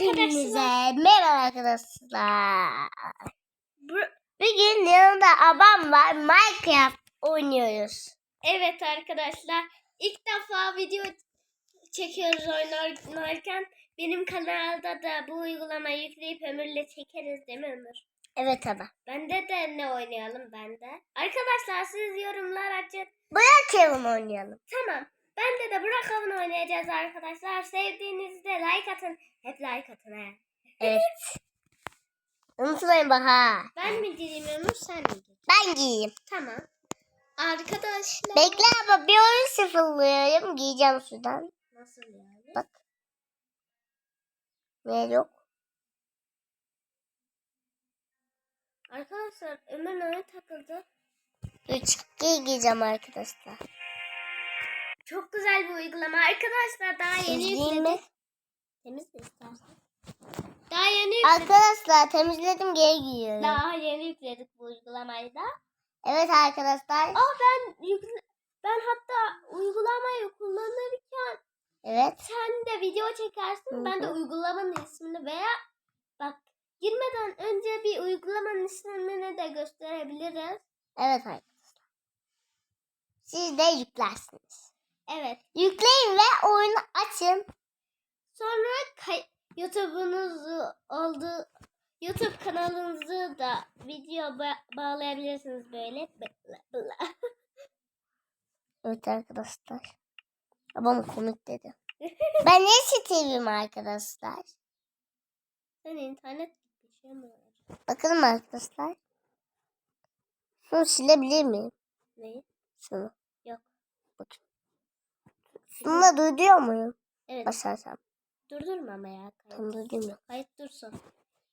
Hepinize merhaba arkadaşlar. Bu- Bugün yanımda abam var. Minecraft oynuyoruz. Evet arkadaşlar ilk defa video çekiyoruz oynarken benim kanalda da bu uygulamayı yükleyip Ömür'le çekeriz değil mi Ömür? Evet ama. Bende de ne oynayalım bende? Arkadaşlar siz yorumlar açın. Bırak Kevin oynayalım. Tamam. Bende de Burak Avın oynayacağız arkadaşlar. Sevdiğinizde like atın. Hep like atın he. Evet. Unutmayın bak ha. Ben mi gireyim Ömür sen mi gir? Ben giyeyim. Tamam. Arkadaşlar. Bekle ama bir oyun sıfırlıyorum. Giyeceğim sudan. Nasıl yani? Bak. Ne yok? Arkadaşlar Ömür neye takıldı? Üç giy giyeceğim arkadaşlar. Çok güzel bir uygulama. Arkadaşlar daha yeni Giyeyim mi? yükledik. Temiz mi istersen? Daha yeni yükledik. Arkadaşlar temizledim geri giyiyorum. Daha yeni yükledik bu uygulamayı da. Evet arkadaşlar. Aa ben yükle ben hatta uygulamayı kullanırken Evet. sen de video çekersin. Hı Ben de uygulamanın ismini veya bak girmeden önce bir uygulamanın ismini de gösterebiliriz. Evet arkadaşlar. Siz de yüklersiniz. Evet. Yükleyin ve oyunu açın. Sonra YouTube'unuzu oldu YouTube kanalınızı da video ba- bağlayabilirsiniz böyle. Bla bla. Evet arkadaşlar. Babam komik dedi. ben ne TV'm arkadaşlar. Sen internet bir şey mi var? Bakalım arkadaşlar. Şunu silebilir miyim? Ne? Şunu. Da duyuyor muyum? Evet. Basarsam. Durdurma ama ya. Kayıt, Tam duymuyor. kayıt dursun.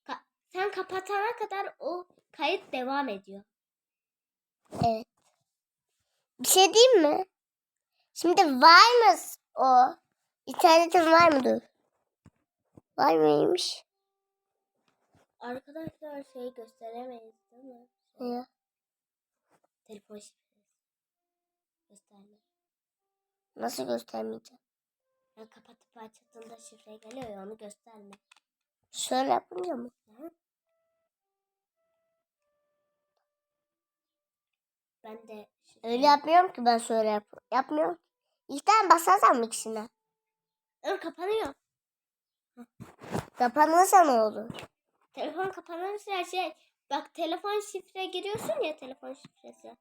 Ka- sen kapatana kadar o kayıt devam ediyor. Evet. Bir şey diyeyim mi? Şimdi var mı o? İnternetin var mıdır? Var mıymış? Arkadaşlar şey gösteremeyiz değil mi? Ya. Telefon şifresi. Gösterme. Nasıl göstermeyeceğim? Ben kapatıp açtığımda şifre geliyor ya onu gösterme. Şöyle yapınca mı? Hı? Ben de şifre- Öyle yapmıyorum ki ben şöyle yap yapmıyorum. İlkten basarsam ikisine. Ön kapanıyor. Kapanırsa ne olur? Telefon kapanırsa şey bak telefon şifre giriyorsun ya telefon şifresi.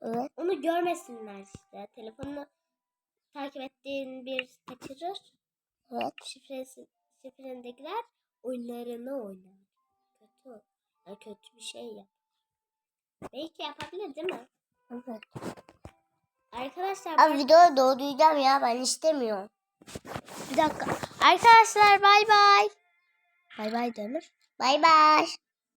Evet. Onu görmesinler işte. Telefonunu takip ettiğin bir kaçırır. Evet. Şifresi şifrendekiler oyunlarını oynar. Kötü. Yani kötü bir şey yap. Belki yapabilir değil mi? evet. Arkadaşlar Abi ben- videoyu doğrayacağım ya ben istemiyorum. bir dakika. Arkadaşlar bay bay. Bay bay Dönür. Bay bay.